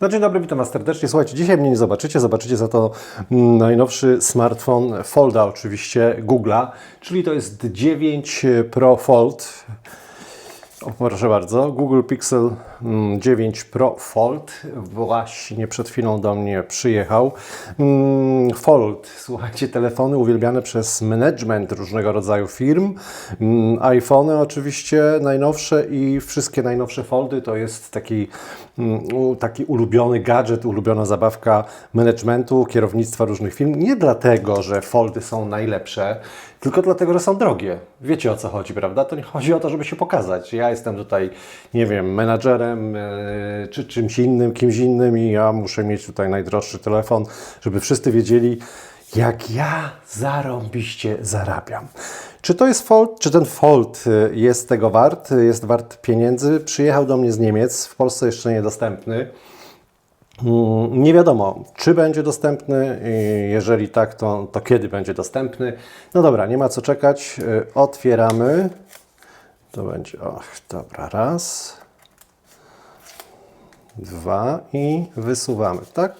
No dzień dobry, witam Was serdecznie. Słuchajcie, dzisiaj mnie nie zobaczycie, zobaczycie za to mm, najnowszy smartfon Folda oczywiście Google'a, czyli to jest 9 Pro Fold. O, proszę bardzo, Google Pixel mm, 9 Pro Fold właśnie przed chwilą do mnie przyjechał. Mm, Fold, słuchajcie, telefony uwielbiane przez management różnego rodzaju firm. Mm, iPhony oczywiście najnowsze i wszystkie najnowsze Foldy to jest taki, mm, taki ulubiony gadżet, ulubiona zabawka managementu, kierownictwa różnych firm. Nie dlatego, że Foldy są najlepsze, tylko dlatego, że są drogie. Wiecie o co chodzi, prawda? To nie chodzi o to, żeby się pokazać. Ja jestem tutaj, nie wiem, menadżerem e, czy czymś innym, kimś innym i ja muszę mieć tutaj najdroższy telefon, żeby wszyscy wiedzieli, jak ja zarąbiście zarabiam. Czy to jest Fold, czy ten Fold e, jest tego wart, jest wart pieniędzy? Przyjechał do mnie z Niemiec, w Polsce jeszcze niedostępny. Mm, Nie wiadomo, czy będzie dostępny. i Jeżeli tak, to, to kiedy będzie dostępny. No dobra, nie ma co czekać. Y, Otwieramy. To będzie, och, dobra, raz, dwa i wysuwamy, tak?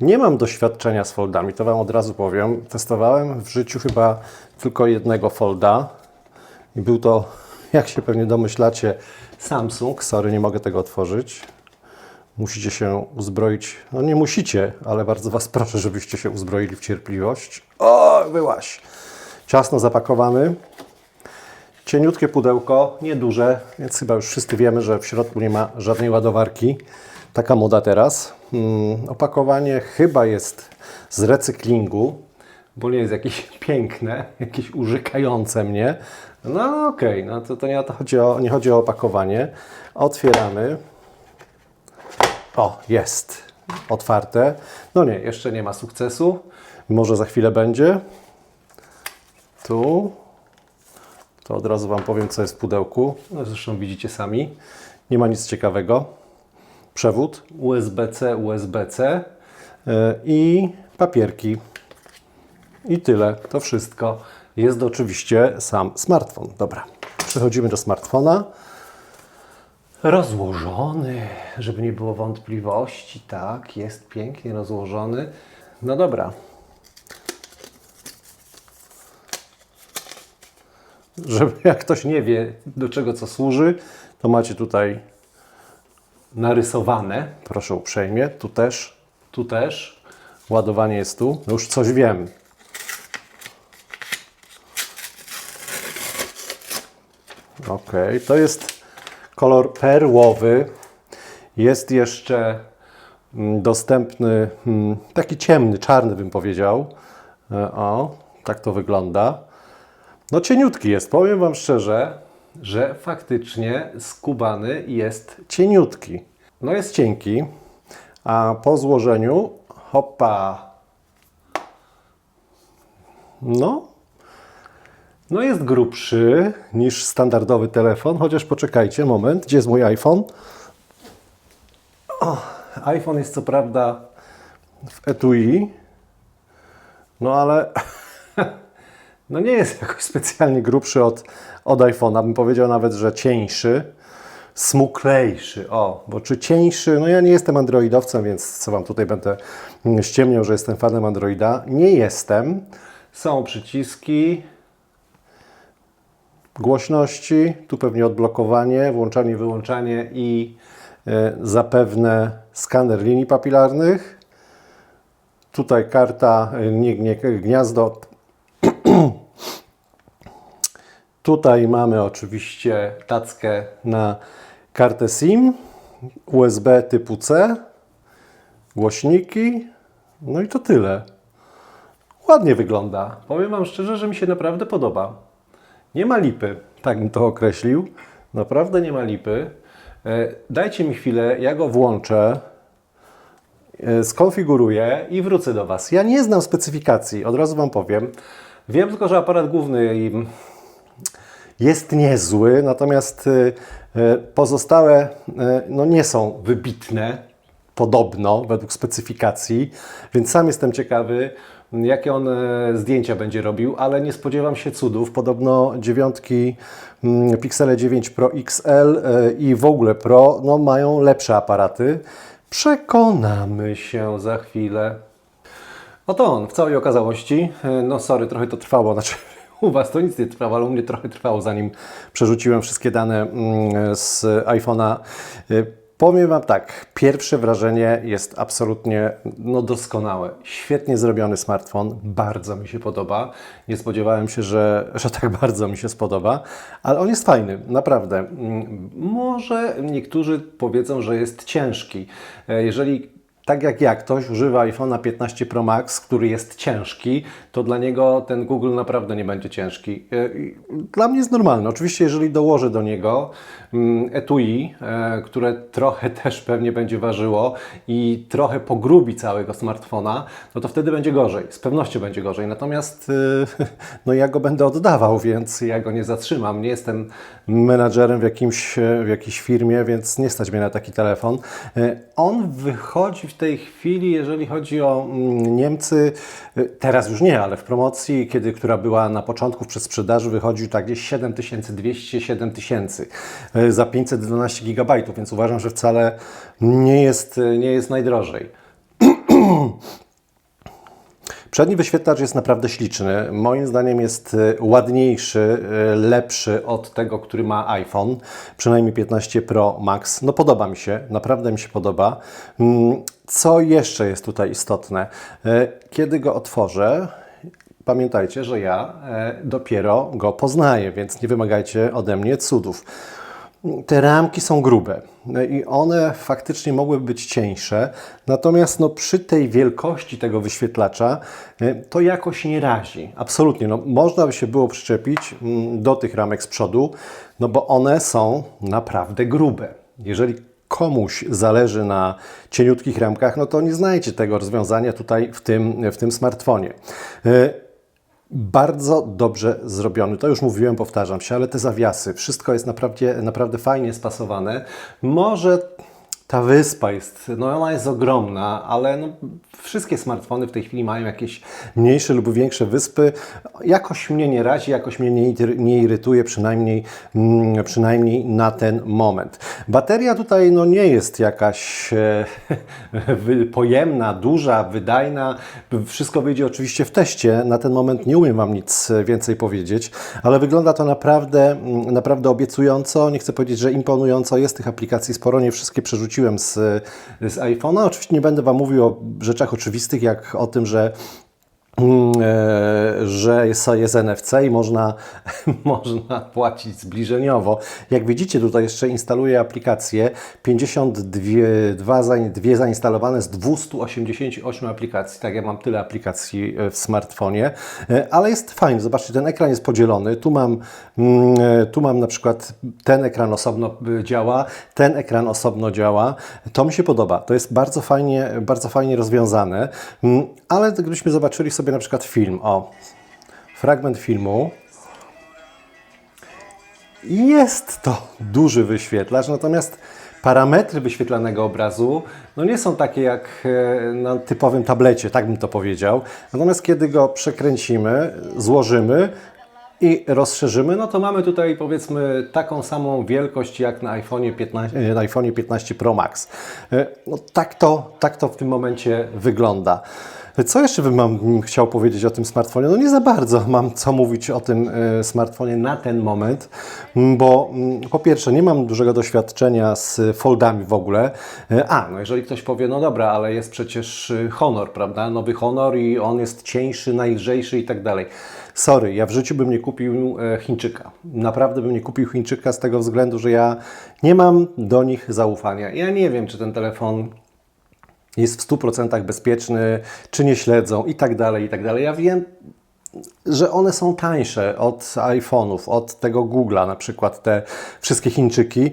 Nie mam doświadczenia z foldami, to Wam od razu powiem. Testowałem w życiu chyba tylko jednego folda i był to, jak się pewnie domyślacie, Samsung. Sorry, nie mogę tego otworzyć. Musicie się uzbroić. No nie musicie, ale bardzo Was proszę, żebyście się uzbroili w cierpliwość. O, byłaś! Ciasno zapakowany. Cieniutkie pudełko, nieduże, więc chyba już wszyscy wiemy, że w środku nie ma żadnej ładowarki. Taka moda teraz. Hmm, opakowanie chyba jest z recyklingu, bo nie jest jakieś piękne, jakieś urzekające mnie. No okej, no to, to nie, to chodzi o, nie chodzi o opakowanie. Otwieramy. O, jest otwarte. No nie, jeszcze nie ma sukcesu. Może za chwilę będzie. Tu. To od razu Wam powiem, co jest w pudełku. No, zresztą widzicie sami. Nie ma nic ciekawego. Przewód USB-C, USB-C yy, i papierki. I tyle. To wszystko. Jest oczywiście sam smartfon. Dobra, przechodzimy do smartfona. Rozłożony, żeby nie było wątpliwości, tak, jest pięknie rozłożony. No dobra. Żeby jak ktoś nie wie, do czego co służy, to macie tutaj narysowane. Proszę uprzejmie, tu też, tu też. Ładowanie jest tu. No już coś wiem. Ok, to jest kolor perłowy. Jest jeszcze mm, dostępny mm, taki ciemny, czarny bym powiedział. E, O, tak to wygląda. No cieniutki jest, powiem Wam szczerze, że faktycznie skubany jest cieniutki. No jest cienki, a po złożeniu, hopa, no no jest grubszy niż standardowy telefon, chociaż poczekajcie, moment, gdzie jest mój iPhone? O, iPhone jest co prawda w etui, no ale no nie jest jakoś specjalnie grubszy od, od iPhone'a, bym powiedział nawet, że cieńszy, smuklejszy, o, bo czy cieńszy, no ja nie jestem androidowcem, więc co Wam tutaj będę ściemniał, że jestem fanem Androida, nie jestem. Są przyciski, głośności, tu pewnie odblokowanie, włączanie, wyłączanie i e, zapewne skaner linii papilarnych. Tutaj karta, e, nie, nie gniazdo. Tutaj mamy oczywiście tackę na kartę SIM, USB typu C, głośniki, no i to tyle. Ładnie wygląda. Powiem Wam szczerze, że mi się naprawdę podoba. Nie ma lipy, tak bym to określił. Naprawdę nie ma lipy. E, Dajcie mi chwilę, ja go włączę, e, skonfiguruję i wrócę do Was. Ja nie znam specyfikacji, od razu Wam powiem. Wiem tylko, że aparat główny jest niezły, natomiast y, y, pozostałe y, no nie są wybitne, podobno, według specyfikacji, więc sam jestem ciekawy, jakie on zdjęcia będzie robił, ale nie spodziewam się cudów. Podobno dziewiątki mm, Pixele 9 Pro XL i w ogóle Pro no, mają lepsze aparaty. Przekonamy się za chwilę. Oto on w całej okazałości. E, No sorry, trochę to trwało, znaczy u Was to nic nie trwało, ale u mnie trochę trwało, zanim przerzuciłem wszystkie dane mm, z iPhone'a. E, Powiem Wam tak, pierwsze wrażenie jest absolutnie no, doskonałe. Świetnie zrobiony smartfon, bardzo mi się podoba. Nie spodziewałem się, że, że tak bardzo mi się spodoba, ale on jest fajny, naprawdę. Mm, Może niektórzy powiedzą, że jest ciężki. E, Jeżeli tak jak ja, ktoś używa iPhone'a 15 Pro Max, który jest ciężki, to dla niego ten Google naprawdę nie będzie ciężki. E, Dla mnie jest normalne. Oczywiście, jeżeli dołożę do niego mm, etui, e, które trochę też pewnie będzie ważyło i trochę pogrubi całego smartfona, no to wtedy będzie gorzej. Z pewnością będzie gorzej. Natomiast e, no ja go będę oddawał, więc ja go nie zatrzymam. Nie jestem menadżerem w, jakimś, w jakiejś firmie, więc nie stać mnie na taki telefon. On wychodzi w tej chwili, jeżeli chodzi o mm, Niemcy, e, teraz już nie, ale w promocji, kiedy, która była na początku w przedsprzedaży, wychodził tak gdzieś 7200-7000 e, za 512 GB, więc uważam, że wcale nie jest, nie jest najdrożej. Przedni wyświetlacz jest naprawdę śliczny. Moim zdaniem jest e, ładniejszy, e, lepszy od tego, który ma iPhone, przynajmniej 15 Pro Max. No podoba mi się, naprawdę mi się podoba. Mm, Co jeszcze jest tutaj istotne? E, Kiedy go otworzę, pamiętajcie, że ja dopiero go poznaję, więc nie wymagajcie ode mnie cudów. Te ramki są grube no i one faktycznie mogłyby być cieńsze, natomiast no, przy tej wielkości tego wyświetlacza e, to jakoś nie razi. Absolutnie. No, można by się było przyczepić mm, do tych ramek z przodu, no bo one są naprawdę grube. Jeżeli komuś zależy na cieniutkich ramkach, no to nie znajdzie tego rozwiązania tutaj w tym, w tym smartfonie. Bardzo dobrze zrobiony. To już mówiłem, powtarzam się, ale te zawiasy, wszystko jest naprawdę, naprawdę fajnie spasowane. Może ta wyspa jest, no ona jest ogromna, ale no, wszystkie smartfony w tej chwili mają jakieś mniejsze lub większe wyspy. Jakoś mnie nie razi, jakoś mnie nie, nie irytuje, przynajmniej, mm, przynajmniej na ten moment. Bateria tutaj no, nie jest jakaś e, pojemna, duża, wydajna. Wszystko wyjdzie oczywiście w teście. Na ten moment nie umiem Wam nic więcej powiedzieć, ale wygląda to naprawdę, mm, naprawdę obiecująco. Nie chcę powiedzieć, że imponująco. Jest tych aplikacji sporo, nie wszystkie przerzuciłem z, z iPhone'a. Oczywiście nie będę Wam mówił o rzeczach oczywistych, jak o tym, że że jest, NFC i można, można płacić zbliżeniowo. Jak widzicie, tutaj jeszcze instaluję aplikacje. 52 zain- dwie zainstalowane z 288 aplikacji. Tak, ja mam tyle aplikacji e, w smartfonie, E, ale jest fajny. Zobaczcie, ten ekran jest podzielony. Tu mam, mm, e, tu mam na przykład ten ekran osobno e, działa, ten ekran osobno działa. To mi się podoba. To jest bardzo fajnie, bardzo fajnie rozwiązane. Mm, Ale gdybyśmy zobaczyli sobie na przykład film, o, fragment filmu, jest to duży wyświetlacz, natomiast parametry wyświetlanego obrazu no nie są takie jak e, na typowym tablecie, tak bym to powiedział. Natomiast kiedy go przekręcimy, złożymy i rozszerzymy, no to mamy tutaj powiedzmy taką samą wielkość jak na iPhone 15, e, na iPhone 15 Pro Max. E, No tak to, tak to w tym momencie wygląda. Co jeszcze bym chciał powiedzieć o tym smartfonie? No nie za bardzo mam co mówić o tym e, smartfonie na ten moment, bo po pierwsze nie mam dużego doświadczenia z foldami w ogóle. E, A, no jeżeli ktoś powie, no dobra, ale jest przecież y, Honor, prawda? Nowy Honor i on jest cieńszy, najlżejszy i tak dalej. Sorry, ja w życiu bym nie kupił e, Chińczyka. Naprawdę bym nie kupił Chińczyka z tego względu, że ja nie mam do nich zaufania. Ja nie wiem, czy ten telefon jest w 100% bezpieczny, czy nie śledzą i tak dalej, i tak dalej. Ja wiem, że one są tańsze od iPhone'ów, od tego Google'a, na przykład te wszystkie Chińczyki.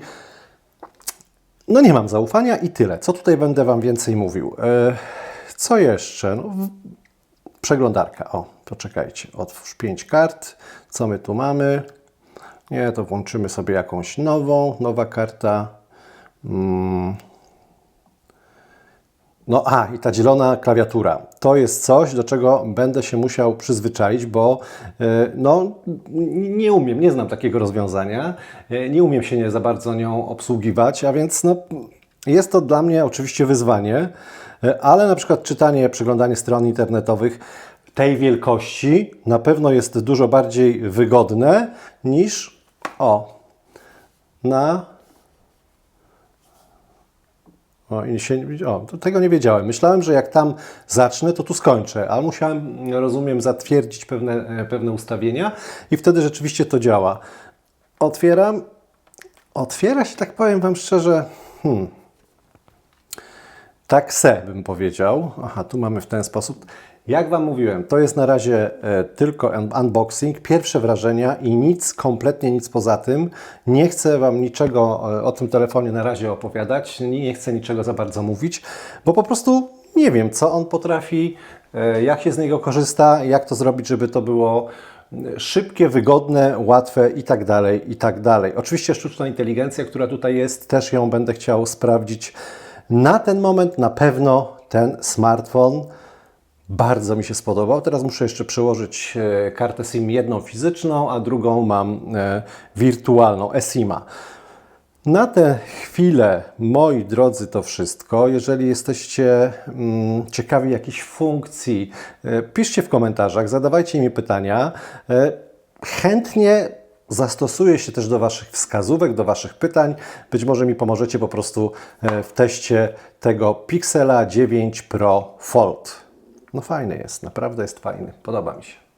No nie mam zaufania i tyle. Co tutaj będę Wam więcej mówił? E, co jeszcze? No, przeglądarka. O, poczekajcie. Otwórz 5 kart. Co my tu mamy? Nie, to włączymy sobie jakąś nową. Nowa karta. No a, i ta zielona klawiatura. To jest coś, do czego będę się musiał przyzwyczaić, bo e, no, nie umiem, nie znam takiego rozwiązania. e, Nie umiem się nie za bardzo nią obsługiwać, a więc no, jest to dla mnie oczywiście wyzwanie, e, ale na przykład czytanie, przeglądanie stron internetowych tej wielkości na pewno jest dużo bardziej wygodne niż o, na o, i się, o, tego nie wiedziałem. Myślałem, że jak tam zacznę, to tu skończę, ale musiałem, rozumiem, zatwierdzić pewne, e, pewne ustawienia i wtedy rzeczywiście to działa. Otwieram. Otwiera się, tak powiem Wam szczerze, hmm, tak se bym powiedział. Aha, tu mamy w ten sposób. Jak Wam mówiłem, to jest na razie e, tylko un- unboxing, pierwsze wrażenia i nic, kompletnie nic poza tym. Nie chcę Wam niczego e, o tym telefonie na razie opowiadać, nie, chcę niczego za bardzo mówić, bo po prostu nie wiem, co on potrafi, e, jak się z niego korzysta, jak to zrobić, żeby to było szybkie, wygodne, łatwe i tak dalej, i tak dalej. Oczywiście sztuczna inteligencja, która tutaj jest, też ją będę chciał sprawdzić. Na ten moment na pewno ten smartfon bardzo mi się spodobał. Teraz muszę jeszcze przełożyć e, kartę SIM, jedną fizyczną, a drugą mam e, wirtualną, eSIMa. Na tę chwilę, moi drodzy, to wszystko. Jeżeli jesteście mm, ciekawi jakichś funkcji, e, piszcie w komentarzach, zadawajcie mi pytania. Chętnie zastosuję się też do Waszych wskazówek, do Waszych pytań. Być może mi pomożecie po prostu w teście tego Pixela 9 Pro Fold. No fajny jest, naprawdę jest fajny, podoba mi się.